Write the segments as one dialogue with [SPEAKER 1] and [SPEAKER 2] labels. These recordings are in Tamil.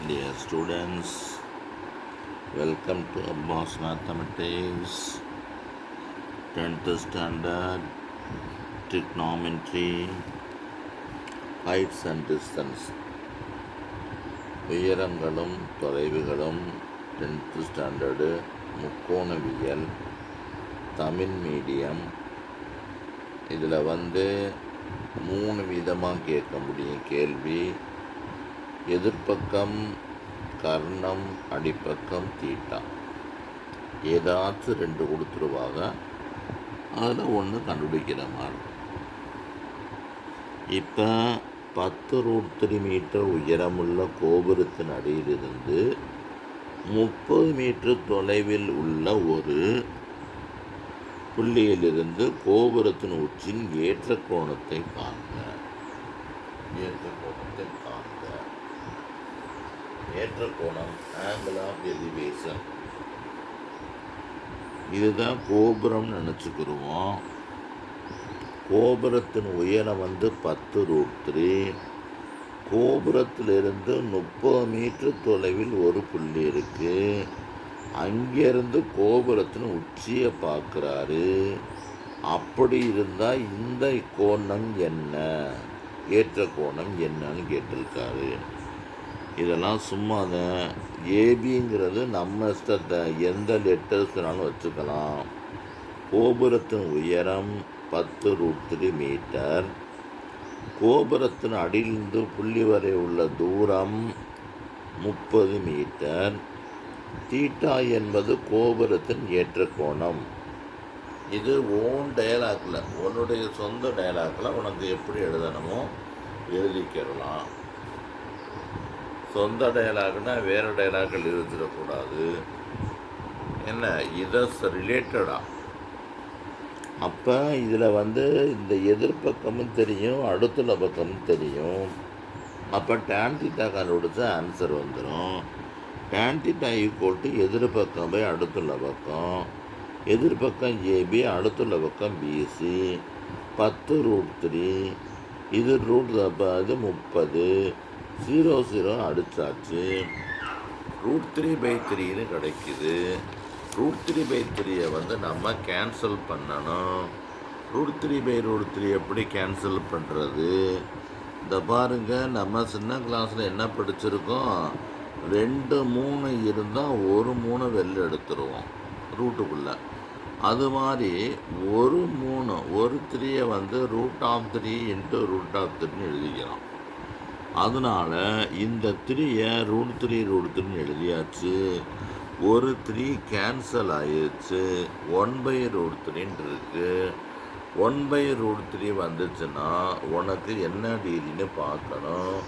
[SPEAKER 1] Dear students, welcome to Abbas Mathematics 10th standard trigonometry heights and distance உயரங்களும் தொலைவுகளும் டென்த்து ஸ்டாண்டர்டு முக்கோணவியல் தமிழ் மீடியம் இதில் வந்து மூணு விதமாக கேட்க முடியும் கேள்வி எதிர்ப்பக்கம் கர்ணம் அடிப்பக்கம் தீட்டா. ஏதாச்சும் ரெண்டு கொடுத்துருவாங்க. அதில் ஒன்று கண்டுபிடிக்கிற மாதிரி. இப்போ பத்து ரூட் த்ரீ மீட்டர் உயரமுள்ள கோபுரத்தின் அடியிலிருந்து முப்பது மீட்டர் தொலைவில் உள்ள ஒரு புள்ளியிலிருந்து கோபுரத்தின் உச்சின் ஏற்ற கோணத்தை காண்க. ஏற்ற கோணத்தை காண்க ஏற்ற கோணம் ஆங்கிள் ஆஃப் எலிவேஷன் இதுதான் கோபுரம் நினச்சிக்கிடுவோம் கோபுரத்தின் உயரம் வந்து பத்து ரூட் த்ரீ கோபுரத்திலிருந்து முப்பது மீட்டர் தொலைவில் ஒரு புள்ளி இருக்குது அங்கேருந்து கோபுரத்தின் உச்சியை பார்க்குறாரு. அப்படி இருந்தால் இந்த கோணம் என்ன? ஏற்ற கோணம் என்னன்னு கேட்டிருக்காரு. இதெல்லாம் சும்மா தான் ஏபிங்கிறது நம்ம இஷ்டத்தை எந்த லெட்டர்ஸ்னாலும் வச்சுக்கலாம். கோபுரத்தின் உயரம் பத்து ரூட் த்ரீ மீட்டர். கோபுரத்தின் அடியிலிருந்து புள்ளி வரை உள்ள தூரம் முப்பது மீட்டர். தீட்டா என்பது கோபுரத்தின் ஏற்ற கோணம் இது ஓன் டயலாக்ல உன்னுடைய சொந்த டயலாக்ல உனக்கு எப்படி எழுதணுமோ எழுதிக்கிறலாம் சொந்த டயலாக்னா வேறு டயலாக்கள் இருந்துடக்கூடாது. என்ன? இதஸ் ரிலேட்டடாக அப்போ இதில் வந்து இந்த எதிர்பக்கமும் தெரியும் அடுத்துள்ள பக்கமும் தெரியும். அப்போ டேன் தீட்டா கண்டுபிடிச்சா ஆன்சர் வந்துடும் டேன் தீட்டா ஈக்குவல் டு எதிர்பக்கம் பை அடுத்துள்ள பக்கம் எதிர்பக்கம் ஏபி அடுத்துள்ள பக்கம் பிசி பத்து ரூட் த்ரீ இது ரூட் இது முப்பது. ஜீரோ ஜீரோ அடிச்சாச்சு ரூட் த்ரீ பை த்ரீன்னு கிடைக்குது. ரூட் த்ரீ பை த்ரீயை வந்து நம்ம கேன்சல் பண்ணணும். Root three by root three எப்படி கேன்சல் பண்ணுறது இந்த பாருங்க நம்ம சின்ன கிளாஸில் என்ன படிச்சிருக்கோம்? ரெண்டு மூணு இருந்தால் ஒரு மூணு வெளில எடுத்துருவோம். ரூட்டுக்குள்ளே அது மாதிரி ஒரு மூணு ஒரு த்ரீயை வந்து root of three into root of த்ரீன்னு எழுதிக்கிறோம். அதனால் இந்த த்ரீயை ரூட் த்ரீ ரூட் த்ரீன்னு எழுதியாச்சு. ஒரு த்ரீ கேன்சல் ஆயிடுச்சு ஒன் பை ரூட் த்ரீன்னு இருக்கு. ஒன் பை ரூட் த்ரீ வந்துச்சுன்னா உனக்கு என்ன டிகிரின்னு பார்க்கணும்.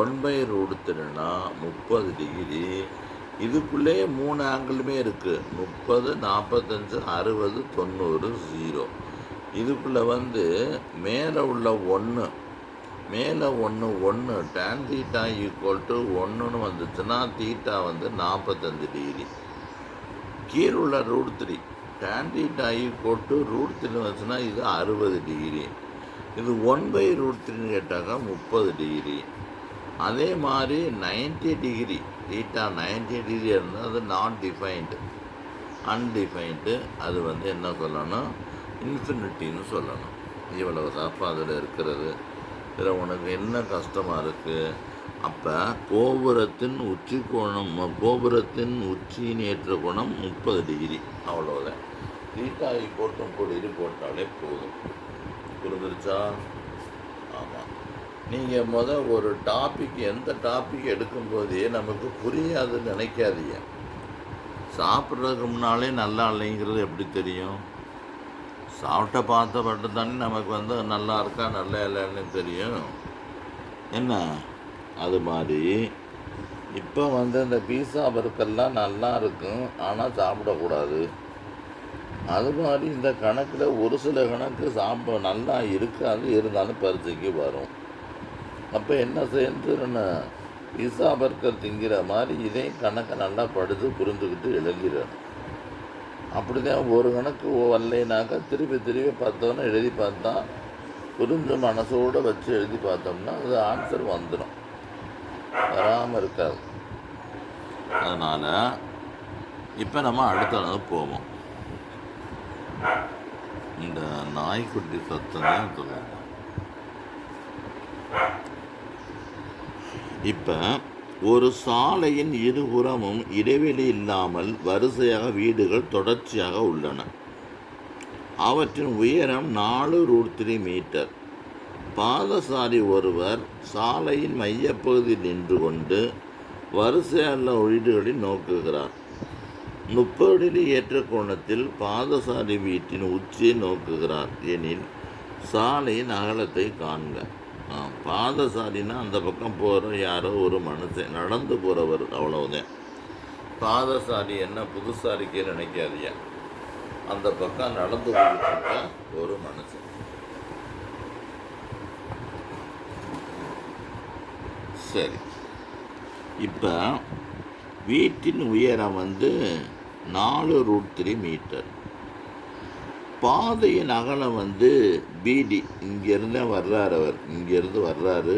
[SPEAKER 1] ஒன் பை ரூட் த்ரீனா முப்பது டிகிரி இதுக்குள்ளேயே மூணு ஆங்கிளுமே இருக்குது முப்பது நாற்பத்தஞ்சு அறுபது தொண்ணூறு ஜீரோ இதுக்குள்ளே வந்து மேலே உள்ள ஒன்று மேலே ஒன்று ஒன்று டேன் தீட்டா ஈக்குவல் டு ஒன்றுன்னு வந்துச்சுன்னா தீட்டா வந்து நாற்பத்தஞ்சு டிகிரி கீழே உள்ள root three tan theta equal to root three வந்துச்சுன்னா இது அறுபது டிகிரி இது ஒன் பை ரூட் த்ரீன்னு கேட்டாக்கா முப்பது டிகிரி அதே மாதிரி ninety degree theta ninety degree இருந்தால் அது நான் டிஃபைன்டு அன்டிஃபைன்டு அது வந்து என்ன சொல்லணும்? இன்ஃபினிட்டின்னு சொல்லணும். இவ்வளவு தப்பாக அதில் இருக்கிறது. இதில் உனக்கு என்ன கஷ்டமாக இருக்குது அப்போ கோபுரத்தின் உச்சி கோணம் கோபுரத்தின் உச்சியின் ஏற்ற கோணம் முப்பது டிகிரி அவ்வளோதான் தீட்டாய் போட்டும் பொடியில் போட்டாலே போதும். புரிஞ்சிருச்சா? ஆமாம் நீங்கள் முதல் ஒரு டாபிக் எந்த டாபிக் எடுக்கும்போதே நமக்கு புரியாதுன்னு நினைக்காதீங்க. சாப்பிட்றதுக்கு முன்னாலே நல்லா இல்லைங்கிறது எப்படி தெரியும்? சாப்பிட்ட பார்த்த மட்டும் தானே நமக்கு வந்து நல்லா இருக்கா நல்லா இல்லைன்னு தெரியும். என்ன? அது மாதிரி. இப்போ வந்து இந்த பீஸா பருக்கெல்லாம் நல்லா இருக்கும் ஆனால் சாப்பிடக்கூடாது. அது மாதிரி இந்த கணக்கில் ஒரு சில கணக்கு சாப்பிட நல்லா இருக்காது இருந்தாலும் பரிச்சைக்கு வரும். அப்போ என்ன செய்யணும்னு பீஸா பர்க்கர் திங்கிற மாதிரி இதே கணக்கை நல்லா படுத்து புரிந்துக்கிட்டு புரிஞ்சுக்கிட்டு அப்படி தான் ஒரு கணக்கு வரலைனாக்கா திருப்பி திருப்பி பார்த்தோன்னா எழுதி பார்த்தா புரிஞ்ச மனசோடு வச்சு எழுதி பார்த்தோம்னா அது ஆன்சர் வந்துடும் வராமல் இருக்காது. அதனால் இப்போ நம்ம அடுத்தது போவோம். இந்த நாய்க்குட்டி சத்தம் தான் சொல்லுவாங்க இப்போ ஒரு சாலையின் இருபுறமும் இடைவெளி இல்லாமல் வரிசையாக வீடுகள் தொடர்ச்சியாக உள்ளன. அவற்றின் உயரம் நாலு ரூட் த்ரீ மீட்டர் பாதசாரி ஒருவர் சாலையின் மையப்பகுதியில் நின்று கொண்டு வரிசையுள்ள வீடுகளை நோக்குகிறார். முப்பது டிகிரி ஏற்ற கோணத்தில் பாதசாரி வீட்டின் உச்சியை நோக்குகிறார். எனில் சாலையின் அகலத்தை காண்க. பாதசாரின்னா அந்த பக்கம் போகிற யாரோ ஒரு மனுஷன். நடந்து போகிறவர் அவ்வளவுதான். பாதசாரி என்ன புதுசாரிக்கே நினைக்காதீங்க. அந்த பக்கம் நடந்து போயிட்டு ஒரு மனுஷன். சரி. இப்போ வீட்டின் உயரம் வந்து நாலு ரூட் த்ரீ மீட்டர் பாதையின் அகலம் வந்து பிடி. இங்கேருந்து வர்றாரு அவர். இங்கேருந்து வர்றாரு.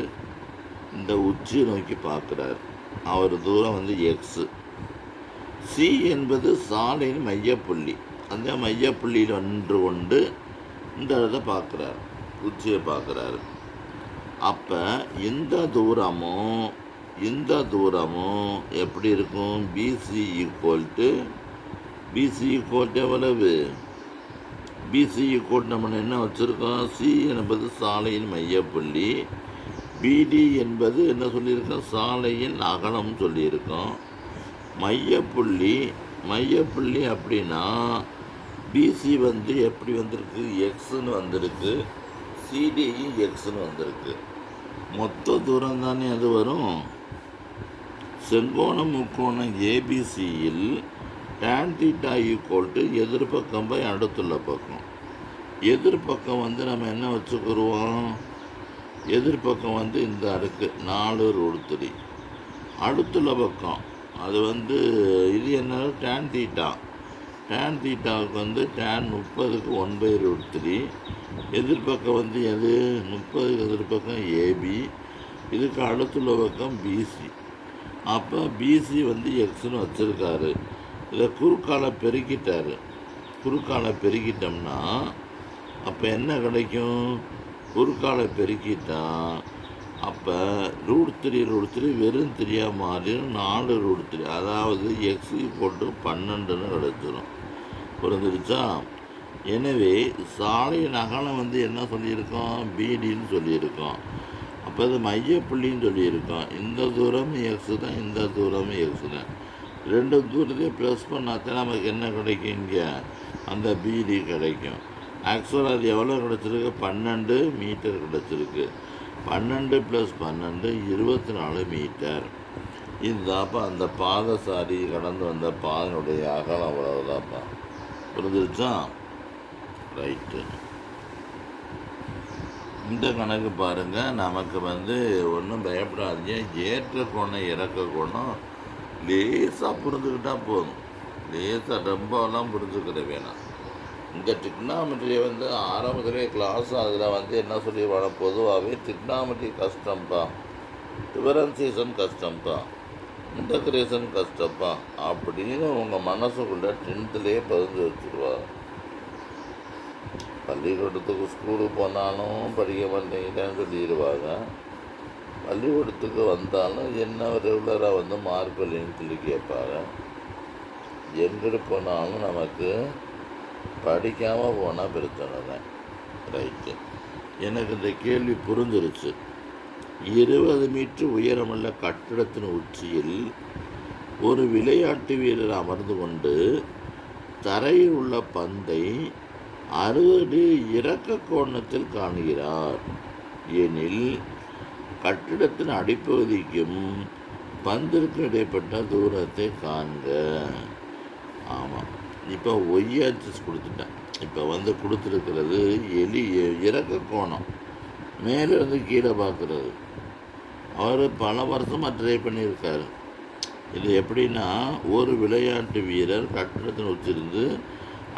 [SPEAKER 1] இந்த உச்சியை நோக்கி பார்க்குறாரு. அவர் தூரம் வந்து எக்ஸு சி என்பது சாலையின் மையப்புள்ளி. அந்த மையப்புள்ளியில் ஒன்று கொண்டு இந்த இடத்த பார்க்குறாரு. உச்சியை பார்க்குறாரு. அப்போ இந்த தூரமும் இந்த தூரமும் எப்படி இருக்கும்? BC equal to BC equal to எவ்வளவு? பிசிஇ கோட் நம்ம என்ன வச்சுருக்கோம்? சி என்பது சாலையின் மையப்புள்ளி. பிடி என்பது என்ன சொல்லியிருக்கோம்? சாலையின் அகலம் சொல்லியிருக்கோம். மையப்புள்ளி மையப்புள்ளி அப்படின்னா பிசி வந்து எப்படி வந்திருக்கு? எக்ஸ்னு வந்திருக்கு. சிடியும் எக்ஸ்னு வந்திருக்கு. மொத்த தூரம் தானே அது வரும்? செங்கோண முக்கோணம் ஏபிசியில் டேன் தீட்டா ஈக்குவல் டு எதிர்பக்கம் பை அடுத்துள்ள பக்கம். எதிர்பக்கம் வந்து நம்ம என்ன வச்சுக்கிருவோம்? எதிர்பக்கம் வந்து இந்த அடுக்கு நாலு ரூட் த்ரீ அடுத்துள்ள பக்கம் அது வந்து இது என்ன டேன் தீட்டா டேன் தீட்டாவுக்கு வந்து டேன் முப்பதுக்கு ஒன் பை ரூட் த்ரீ எதிர்பக்கம் வந்து எது? முப்பதுக்கு எதிர்பக்கம் ஏபி இதுக்கு அடுத்துள்ள பக்கம் பிசி அப்போ பிசி வந்து எக்ஸ்னு வச்சுருக்காரு. இதை குறுக்கால பெருக்கிட்டார் குறுக்கால பெருக்கிட்டோம்னா அப்போ என்ன கிடைக்கும்? குறுக்கால பெருக்கிட்டா அப்போ ரூட் த்ரீ ரூட் த்ரீ வெறும் த்ரீயாக மாறிடும் நாலு ரூட் த்ரீ அதாவது எக்ஸ் போட்டு பன்னெண்டுன்னு கிடைச்சிரும் புரிஞ்சிருச்சா? எனவே சாலையின் அகலம் வந்து என்ன சொல்லியிருக்கோம்? பிடின்னு சொல்லியிருக்கோம். அப்போ அது மையப்புள்ளின்னு சொல்லியிருக்கோம். இந்த தூரம் எக்ஸ் தான் இந்த தூரம் எக்ஸு தான். ரெண்டு தூரத்தையும் ப்ளஸ் பண்ணாதான் நமக்கு என்ன கிடைக்கும் இங்கே? அந்த பிடி கிடைக்கும். ஆக்சுவலாக அது எவ்வளோ கிடச்சிருக்கு? பன்னெண்டு மீட்டர் கிடச்சிருக்கு. பன்னெண்டு ப்ளஸ் பன்னெண்டு இருபத்தி நாலு மீட்டர் இதுதாப்பா அந்த பாதசாரி கடந்து வந்த பாதனுடைய அகலம் அவ்வளவுதாப்பா. புரிஞ்சிருச்சா? ரைட்டு இந்த கணக்கு பாருங்கள் நமக்கு வந்து ஒன்றும் பயப்படாதீங்க. ஏற்ற கோணம் இறக்க கோணம் லேசாக புரிஞ்சுக்கிட்டால் போதும். லேசாக ரொம்பலாம் புரிஞ்சுக்கிற வேணாம். இந்த டிக்னாமெட்ரியை வந்து ஆரம்பத்திலே கிளாஸ் அதில் வந்து என்ன சொல்லிடுவாங்க பொதுவாகவே டிக்னாமெட்ரி கஷ்டம்ப்பா டிஃபரன்சியேஷன் கஷ்டம்ப்பா இன்டகிரேஷன் கஷ்டம்ப்பா அப்படின்னு உங்கள் மனசுக்குள்ளே டென்த்துலேயே பதிஞ்சு வச்சுருவா பள்ளிக்கூடத்துக்கு ஸ்கூலுக்கு போனாலும் படிக்க மாட்டேங்கிறேன்னு சொல்லிடுவாங்க பள்ளிக்கூடத்துக்கு வந்தாலும் என்ன ரெகுலராக வந்து மார்க் இல்லைன்னு சொல்லி கேட்பாங்க எங்கிட்டு போனாலும் நமக்கு படிக்காமல் போனால் பிரச்சனை தான். ரைட்டு எனக்கு இந்த கேள்வி புரிஞ்சிருச்சு. இருபது மீட்டர் உயரமுள்ள கட்டிடத்தின் உச்சியில் ஒரு விளையாட்டு வீரர் அமர்ந்து கொண்டு தரையில் உள்ள பந்தை அறுபது இறக்க கோணத்தில் காணுகிறார். எனில் கட்டிடத்தின் அடிப்பகுதிக்கும் பந்திற்கும் இடைப்பட்ட தூரத்தை காண்க. ஆமாம் இப்போ ஒய் ஆக்சிஸ் கொடுத்துட்டேன். இப்போ வந்து கொடுத்துருக்கிறது எலி இறக்க கோணம். மேலே வந்து கீழே பார்க்குறது. அவர் பல வருஷமாக ட்ரை பண்ணியிருக்காரு. இது எப்படின்னா ஒரு விளையாட்டு வீரர் கட்டிடத்தில் வச்சிருந்து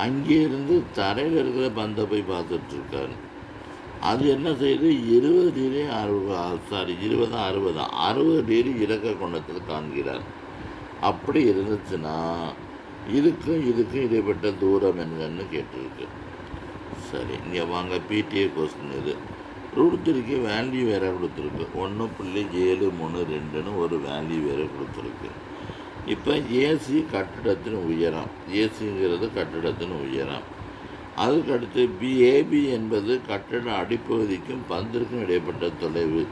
[SPEAKER 1] அங்கேருந்து தரையில் இருக்கிற பந்தை போய் பார்த்துட்ருக்காரு அது என்ன செய்யுது இருபது டிகிரி அறுபது சாரி இருபது அறுபது அறுபது டிகிரி இறக்க கோணத்தில் காண்கிறார். அப்படி இருந்துச்சுன்னா இதுக்கும் இதுக்கும் இடைப்பட்ட தூரம் என்னன்னு கேட்டிருக்கு. சரி இங்கே வாங்க பிடிஏ கொஸ்டின் இது. ரூட் த்ரீக்கு வேல்யூ வேறு கொடுத்துருக்கு. ஒன்று புள்ளி ஏழு மூணு ரெண்டுன்னு ஒரு வேல்யூ வேறு கொடுத்துருக்கு. இப்போ ஏசி கட்டிடத்தின் உயரம். ஏசிங்கிறது கட்டிடத்தின் உயரம். அதுக்கடுத்து பிஏபி என்பது கட்டட அடிப்பகுதிக்கும் பந்திற்கும் இடைப்பட்ட தொலைவு.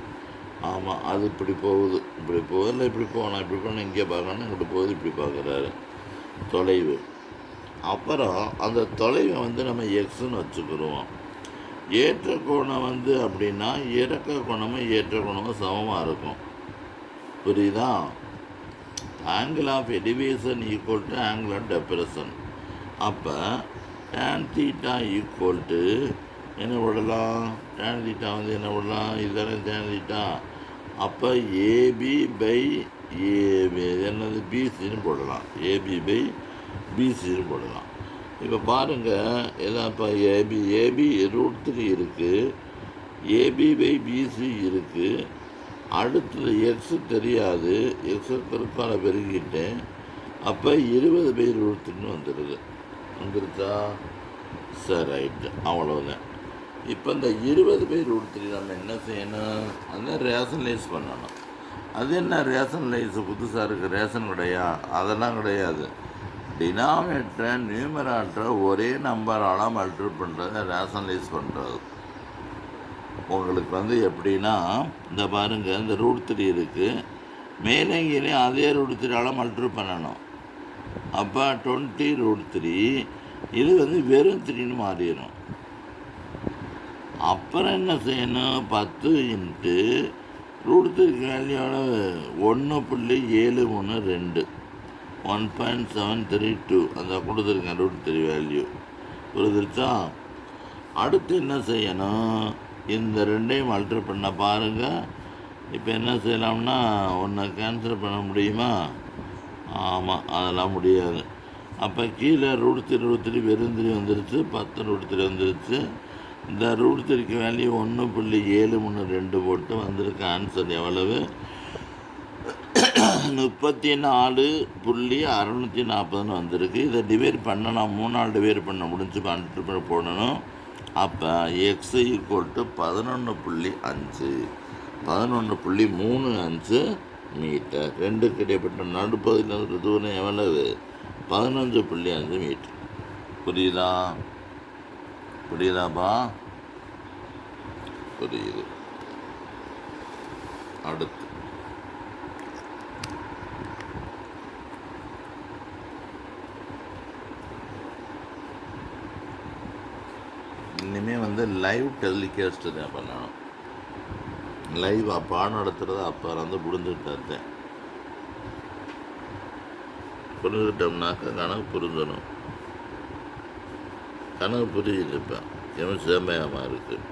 [SPEAKER 1] ஆமாம் அது இப்படி போகுது. இப்படி போகுது இப்படி போகணும் இப்படி போனால் இங்கே பார்க்கணும் இப்படி போகுது இப்படி பார்க்குறாரு. தொலைவு. அப்புறம் அந்த தொலைவை வந்து நம்ம எக்ஸ்ன்னு வச்சுக்கிடுவோம் ஏற்ற கோணம் வந்து அப்படின்னா இறக்க கோணமும் ஏற்ற கோணமும் சமமாக இருக்கும். புரியுதா? Angle of elevation equal to angle of depression அப்போ டேன் தீட்டா ஈக்குவல் டு என்ன விடலாம் டேன் தீட்டா வந்து என்ன விடலாம் இதுதானே டேன் தீட்டா அப்போ ஏபி பை ஏபி என்னது? பிசின்னு போடலாம். ஏபி பை பிசின்னு போடலாம். இப்போ பாருங்கள் எல்லாம் இப்போ ஏபி ஏபி ரூட் த்ரீ இருக்குது ஏபி பை பிசி இருக்குது அடுத்தது எக்ஸு தெரியாது. எக்ஸு பெருக்கால பெருகிட்டேன் அப்போ இருபது பை ரூட் த்ரீன்னு வந்துடுது வந்துருச்சா சரி ரைட்டு அவ்வளோதான் இப்போ இந்த இருபது பேர் ரூட் த்ரீ நம்ம என்ன செய்யணும்? அதை ரேஷனலைஸ் பண்ணணும்? அது என்ன ரேஷனலைஸ் புதுசாக இருக்குது ரேஷன் கிடையா? அதெல்லாம் கிடையாது. டினாமினேட்டரை நியூமரேட்டரை ஒரே நம்பரால் மல்டிபிள் பண்ணுறது ரேஷனலைஸ் பண்ணுறது உங்களுக்கு வந்து எப்படின்னா இந்த பாருங்கள் இந்த ரூட் த்ரீ இருக்குது மேலே கீழே அதே ரூட் த்ரீயால் மல்டிபிள் பண்ணணும். அப்போ டுவெண்ட்டி ரூட் த்ரீ இது வந்து வெறும் த்ரீன்னு மாறிடும் அப்புறம் என்ன செய்யணும்? பத்து இன்ட்டு ரூட் த்ரீ வேல்யூட ஒன்று புள்ளி ஏழு மூணு ரெண்டு. One point seven three two அந்த கொடுத்துருக்கேன் ரூட் த்ரீ வேல்யூ புரிஞ்சிருச்சா? அடுத்து என்ன செய்யணும்? இந்த ரெண்டையும் அல்ட்ரு பண்ண பாருங்கள் இப்போ என்ன செய்யலாம்னா ஒன்றை கேன்சல் பண்ண முடியுமா? ஆமாம் அதெல்லாம் முடியாது. அப்போ கீழே ரூட் த்ரீ ரூட் த்ரீ வெறும் த்ரீ வந்துருச்சு பத்து ரூட் த்ரீ வந்துருச்சு. இந்த ரூட் த்ரீக்கு வேல்யூ ஒன்று புள்ளி ஏழு மூணு ரெண்டு போட்டு வந்திருக்கு ஆன்சர் எவ்வளவு? முப்பத்தி நாலு புள்ளி அறநூற்றி நாற்பதுன்னு வந்திருக்கு. இதை டிவைட் பண்ணணும் நாள் டிவைட் பண்ண முடிஞ்சு பண்ணிட்டு போடணும். அப்போ எக்ஸ் ஈக்குவல் டு பதினொன்று புள்ளி அஞ்சு. பதினொன்று புள்ளி மூணு அஞ்சு. மீட்டர் ரெண்டுக்கு இடைப்பட்ட நடுப்பகுதியில் இருக்கிற தூரம் எவ்வளவு பதினஞ்சு புள்ளி அஞ்சு மீட்டர். புரியுதா? புரியுதாப்பா? புரியுது. அடுத்து. இனிமேல் வந்து லைவ் டெலிகாஸ்ட் தான் பண்ணணும். லைவ் பாடம் நடத்துகிறத அப்போ வந்து புரிஞ்சுக்கிட்டு இருந்தேன் புரிஞ்சுக்கிட்டோம்னாக்கா கணக்கு புரிஞ்சணும் கணக்கு புரியுது இப்போ. எவன் சேமையாமல் இருக்குது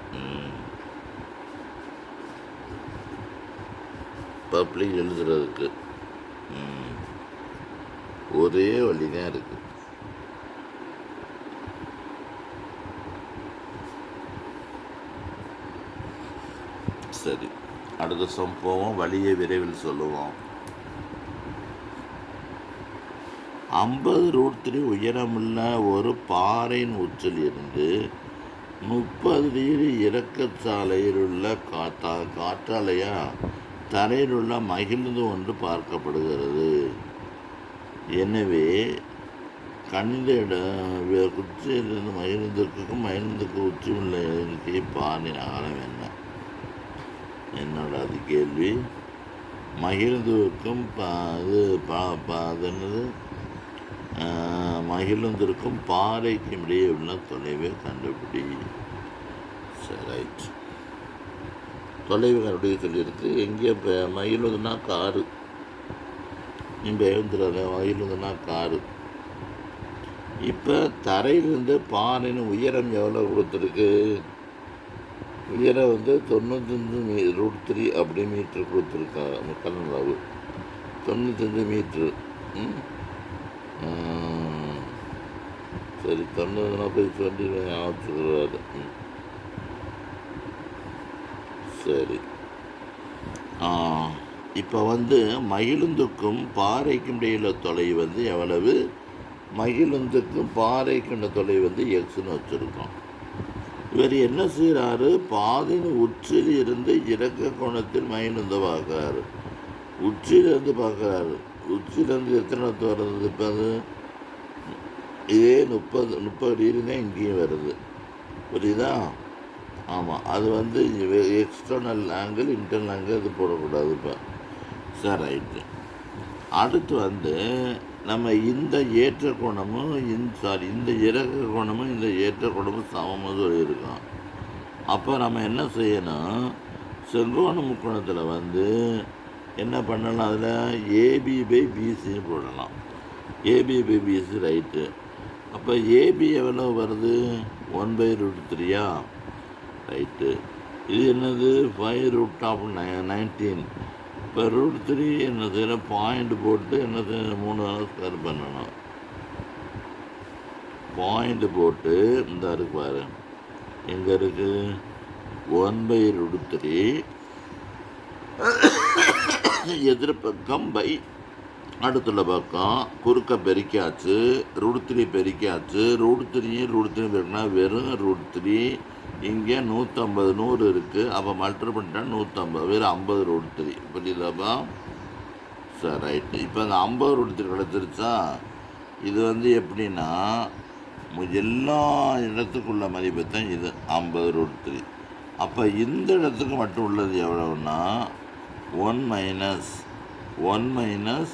[SPEAKER 1] பப்ளிக் எழுதுறதுக்கு. ஒரே வழி தான் இருக்குது சரி. அடுத்த சம் போவோம். வழியை விரைவில் சொல்லுவோம். ஐம்பது ரூட் த்ரீ உயரமுள்ள ஒரு பாறையின் உச்சில் இருந்து முப்பது டிகிரி இறக்கச்சாலையில் உள்ள காத்தா காற்றாலையா? தரையில் உள்ள மகிழ்ந்து ஒன்று பார்க்கப்படுகிறது. எனவே கணித இட குச்சியிலிருந்து மகிழ்ந்திருக்கும் மகிழ்ந்துக்கு உச்சி உள்ள எண்ணிக்கை பாரின் அகலம் என்ன? என்னோட அது கேள்வி? மகிழ்ந்துக்கும் ப இது பா பா அது என்னது? மகிழ்ந்திருக்கும் பாறைக்கும் இடையே உள்ள தொலைவை கண்டுபிடி. சரி ரைட் தொலைவு கண்டுபிடி சொல்லியிருக்கு. எங்கே இப்போ மகிழ்வதுன்னா காரு. நீ பயந்துடாத மகிழ்வதுன்னா காரு. இப்போ தரையிலிருந்து பாறைன்னு உயரம் எவ்வளோ கொடுத்துருக்கு? உயரம் வந்து தொண்ணூத்தஞ்சு மீ ரூட் த்ரீ அப்படி மீட்ரு கொடுத்துருக்காங்க முக்கால் அளவு தொண்ணூத்தஞ்சு மீட்ரு சரி தொண்ணூறு நாற்பது சொல்லி ஞாபகத்துக்கு சரி. இப்போ வந்து மகிழுந்துக்கும் பாறைக்கும் இடையில தொலைவு வந்து எவ்வளவு? மகிழுந்துக்கும் பாறைக்கும் உள்ள தொலைவு வந்து எக்ஸ்னு வச்சுருக்கோம். இவர் என்ன செய்கிறாரு பாதின் உச்சில் இருந்து இறக்க கோணத்தில் மகிழுந்த பார்க்குறாரு உச்சிலிருந்து பார்க்குறாரு. உச்சிலேருந்து எத்தனை வருது இப்போ அது இதே முப்பது முப்பது டிகிரி தான் இங்கேயும் வருது. புரியுதா? ஆமாம் அது வந்து எக்ஸ்டர்னல் ஆங்கிள் இன்டர்னல் ஆங்கிள் இது போடக்கூடாது இப்போ. சார் ரைட்டு அடுத்து வந்து நம்ம இந்த ஏற்ற கோணமும் இந்த சாரி இந்த இறக்க கோணமும் இந்த ஏற்ற குணமும் சமமாக இருக்கும். அப்போ நம்ம என்ன செய்யணும்? செங்கோண முக்கோணத்தில் வந்து என்ன பண்ணலாம் அதில்? ஏபி பை பிசின்னு போடலாம். ஏபி பை பிசி ரைட்டு அப்போ ஏபி எவ்வளோ வருது? ஒன் பை ரூட் த்ரீயா ரைட்டு இது என்னது? ஃபைவ் ரூட் ஆஃப் நைன்டீன் இப்போ ரூட் த்ரீ என்ன செய்யணும் பாயிண்ட் போட்டு என்ன செய்யணும் மூணு நாள் ஸ்கொயர் பண்ணணும். பாயிண்ட் போட்டு இந்த இருக்கு பாரு. எங்கே இருக்கு? ஒன் பை ரூட் த்ரீ எதிர்பக்கம் பை அடுத்துள்ள பக்கம் குறுக்க பெருக்கியாச்சு ரூட் த்ரீ பெருக்கியாச்சு ரூட் த்ரீயும் ரூட் த்ரீ பெருக்கினா வெறும் ரூட் த்ரீ இங்கே நூற்றம்பது நூறு இருக்குது அப்போ மல்டிபிள் பண்ணிட்டா நூற்றம்பது. வெறும் ஐம்பது ரூட் த்ரீ புரியுதாப்பா சார் ரைட்டு இப்போ அந்த ஐம்பது ரூட் த்ரீ கிடச்சிருச்சா? இது வந்து எப்படின்னா எல்லா இடத்துக்குள்ள மதிப்பு தான் இது ஐம்பது ரூட் த்ரீ அப்போ இந்த இடத்துக்கு மட்டும் உள்ளது எவ்வளவுன்னா ஒன் மைனஸ் ஒன் மைனஸ்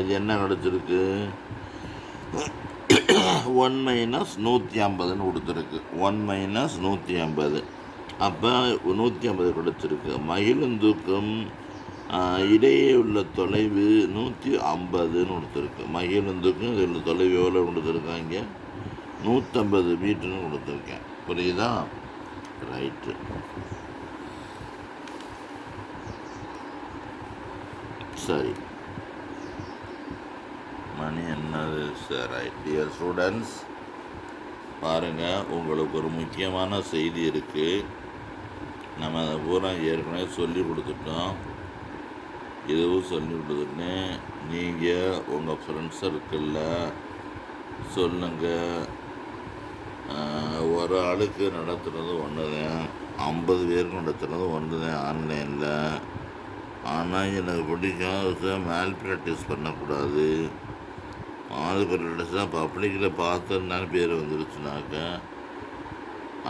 [SPEAKER 1] இது என்ன கிடச்சிருக்கு? ஒன் மைனஸ் நூற்றி ஐம்பதுன்னு கொடுத்துருக்கு. ஒன் மைனஸ் நூற்றி ஐம்பது. அப்போ நூற்றி ஐம்பது கிடச்சிருக்கு மகிழுந்துக்கும் இடையே உள்ள தொலைவு நூற்றி ஐம்பதுன்னு கொடுத்துருக்கு. மகிழுந்துக்கும் இதில் உள்ள தொலைவு எவ்வளோ கொடுத்துருக்காங்க? நூற்றம்பது மீட்டர்னு கொடுத்துருக்கேன். புரியுதா? ரைட்டு சரி. மணி என்னது சார் டியர் ஸ்டூடெண்ட்ஸ் பாருங்கள் உங்களுக்கு ஒரு முக்கியமான செய்தி இருக்குது நம்ம அதை பூரா ஏற்கனவே சொல்லி கொடுத்துட்டோம். இதுவும் சொல்லி கொடுத்துட்டேன். நீங்கள் உங்கள் ஃப்ரெண்ட்ஸ் சர்க்கிளில் சொல்லுங்கள் ஒரு ஆளுக்கு நடத்துகிறது ஒன்று தான் ஐம்பது பேருக்கு நடத்துகிறது ஒன்று தான் ஆன்லைனில். ஆனால் எனக்கு பிடிக்கும் மேல் ப்ராக்டிஸ் பண்ணக்கூடாது. மால் ப்ராக்டிஸ்னால் பப்ளிக்கில் பார்த்துருந்தாலும் பேர் வந்துருச்சுனாக்க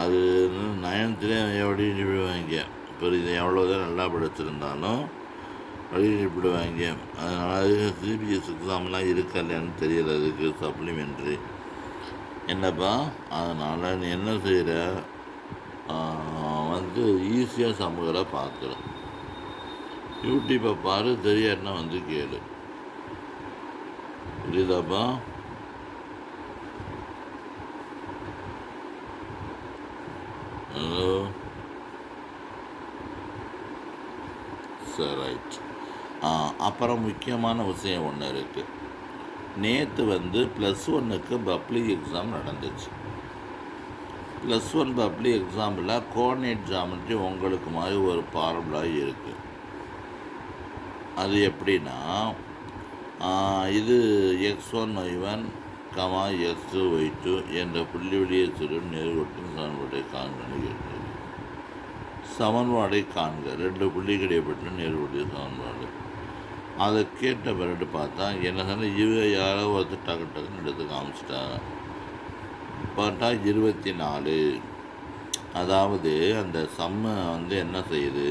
[SPEAKER 1] அது நயன்த்துலேயே எப்படியும் நிப்பிடுவாங்க இப்போ இது எவ்வளோ தான் நல்லா படிச்சிருந்தாலும் வழி நிப்பிடுவாங்க அதனால் அது சிபிஎஸ் எக்ஸாம்லாம் இருக்கா தெரியல. அதுக்கு சப்ளிமெண்ட்ரி என்னப்பா? அதனால் நீ என்ன செய்கிற வந்து ஈஸியாக சமூகரை பார்க்குற யூடியூப்பை பாரு தெரியாதுன்னா வந்து கேளு. புரியுதாப்பா ஹலோ சரி ரைட் அப்புறம் முக்கியமான விஷயம் ஒன்று இருக்குது நேற்று வந்து ப்ளஸ் ஒன்னுக்கு பப்ளிக் எக்ஸாம் நடந்துச்சு. ப்ளஸ் ஒன் பப்ளிக் எக்ஸாமில் கோஆர்டினேட் ஜாமெட்ரி உங்களுக்கு மாதிரி ஒரு ஃபார்முலா இருக்குது அது எப்படின்னா இது x one y one comma x two y two என்ற புள்ளி வெளியே சிறும் நேர்கோட்டின் சமன்பாட்டை காண்கன்னு கேட்டது சமன்பாடை காண்க. ரெண்டு புள்ளி கிடைப்பட்ட நேர்கோட்டிய சமன்பாடு. அதை கேட்ட பிறகு பார்த்தா என்ன சொன்ன இவ யாரோ ஒருத்தர் டக்கு டக்குன்னு எடுத்து காமிச்சிட்டாங்க. பார்த்தா இருபத்தி நாலு அதாவது அந்த சம்மை வந்து என்ன செய்யுது?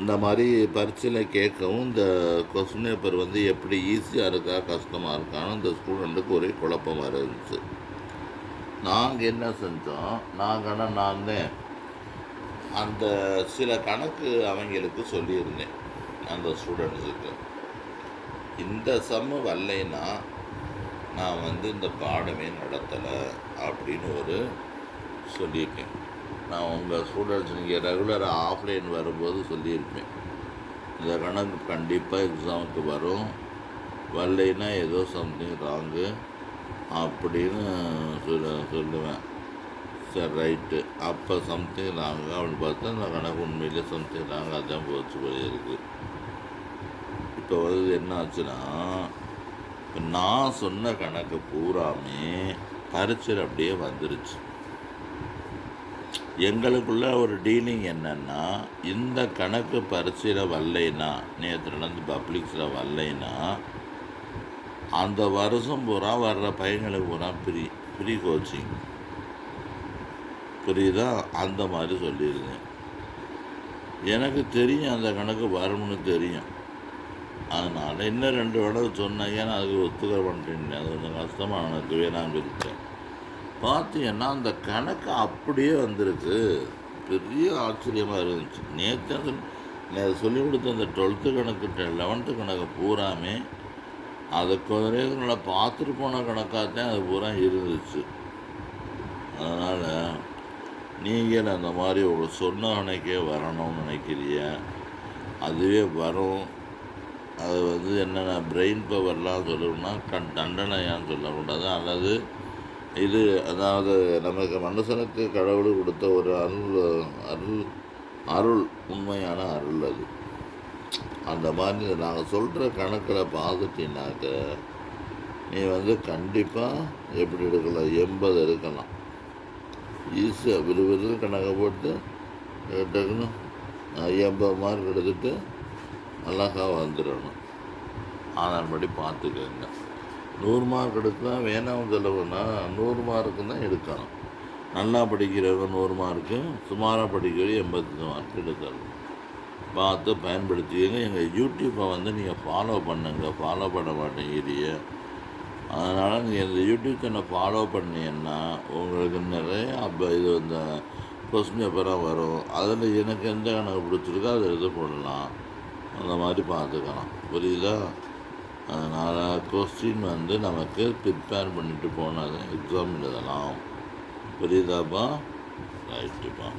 [SPEAKER 1] இந்த மாதிரி பரீட்சையில் கேட்கவும் இந்த கொஸ்டின் பேப்பர் வந்து எப்படி ஈஸியாக இருக்கா கஷ்டமாக இருக்கான்னு இந்த ஸ்டூடெண்ட்டுக்கு ஒரே குழப்பமாக இருந்துச்சு. நாங்கள் என்ன செஞ்சோம் நாங்கள் நான் தான் அந்த சில கணக்கு அவங்களுக்கு சொல்லியிருந்தேன் அந்த ஸ்டூடெண்ட்ஸுக்கு இந்த சம்மு வரலைன்னா நான் வந்து இந்த பாடமே நடத்தலை அப்படின்னு ஒரு சொல்லியிருக்கேன். நான் உங்கள் ஸ்டூடெண்ட்ஸ் நீங்கள் ரெகுலராக ஆஃப்லைன் வரும்போது சொல்லியிருப்பேன். இந்த கணக்கு கண்டிப்பாக எக்ஸாமுக்கு வரும். வரலைன்னா ஏதோ சம்திங் ராங்கு அப்படின்னு சொல்ல சொல்லுவேன். சரி ரைட்டு அப்போ சம்திங் ராங்கு அப்படின்னு பார்த்தா இந்த கணக்கு உண்மையிலே சம்திங் ராங்க அதான் போச்சு போய் இருக்குது இப்போ வந்து என்ன ஆச்சுன்னா இப்போ நான் சொன்ன கணக்கு பூராமே பரிச்சல் அப்படியே வந்துருச்சு. எங்களுக்குள்ள ஒரு டீலிங் என்னென்னா இந்த கணக்கு பரீட்சையில் வரலைன்னா நேற்று நடந்து பப்ளிக்ஸில் வரலைன்னா அந்த வருஷம் பூரா வர்ற பையங்களுக்கு பூரா ஃப்ரீ ஃப்ரீ கோச்சிங் புரியுதா? அந்த மாதிரி சொல்லியிருந்தேன். எனக்கு தெரியும் அந்த கணக்கு வரும்னு தெரியும். அதனால் இன்னும் ரெண்டு தடவை சொன்னேன். ஏன்னா அதுக்கு ஒத்துக்க பண்ணுறேன் அது கொஞ்சம் கஷ்டமாக எனக்கு வேணாம் பிரித்தேன் பார்த்தீங்கன்னா அந்த கணக்கு அப்படியே வந்திருக்கு. பெரிய ஆச்சரியமாக இருந்துச்சு. நேற்று நேற்று சொல்லி கொடுத்த அந்த டுவெல்த்து கணக்கு லெவன்த்து கணக்கு பூராமே அதை கொஞ்ச நல்லா பார்த்துட்டு போன கணக்காக தான் அது பூரா இருந்துச்சு. அதனால் நீங்கள் அந்த மாதிரி ஒரு சொன்ன அன்னைக்கே வரணும்னு நினைக்கிறீங்க அதுவே வரும். அது வந்து என்னென்ன பிரெயின் பவர்லாம் சொல்லணும்னா கண் தண்டனையான்னு சொல்லக்கூடாது. அல்லது இது அதாவது நமக்கு மனுஷனுக்கு கடவுள் கொடுத்த ஒரு அருள் அருள் அருள் உண்மையான அருள் அது. அந்த மாதிரி நாங்கள் சொல்கிற கணக்கில் பார்த்துட்டீங்கன்னாக்க நீ வந்து கண்டிப்பாக எப்படி எடுக்கலாம்? எண்பது எடுக்கலாம். ஈஸியாக விறுவிறு கணக்கை போட்டு டக்குன்னு எண்பது மார்க் எடுத்துட்டு அழகாக வந்துடணும். அதன்படி பார்த்துக்கோங்க. நூறு மார்க் எடுத்தா வேணாம் செலவுனா நூறு மார்க்கு தான் எடுக்கணும். நல்லா படிக்கிறவங்க நூறு மார்க்கு சுமாராக படிக்கிறவங்க எண்பத்தஞ்சு மார்க் எடுக்கணும். பார்த்து பயன்படுத்திக்கங்க. எங்கள் யூடியூப்பை வந்து நீங்கள் ஃபாலோ பண்ணுங்க. ஃபாலோ பண்ண மாட்டேங்கிறீங்க. அதனால் நீங்கள் இந்த யூடியூப் சேனல் ஃபாலோ பண்ணீங்கன்னா உங்களுக்கு நிறைய அப்போ இது இந்த கொஸ்டின் பேப்பராக வரும். அதில் எனக்கு எந்த கணக்கு பிடிச்சிருக்கோ அதை எழுத போடலாம். அந்த மாதிரி பார்த்துக்கலாம். புரியுதா? அதனால் கொஸ்டின் வந்து நமக்கு ப்ரிப்பேர் பண்ணிட்டு போனால் எக்ஸாம் எழுதலாம். புரியுதாப்பா ரைட்டுப்பா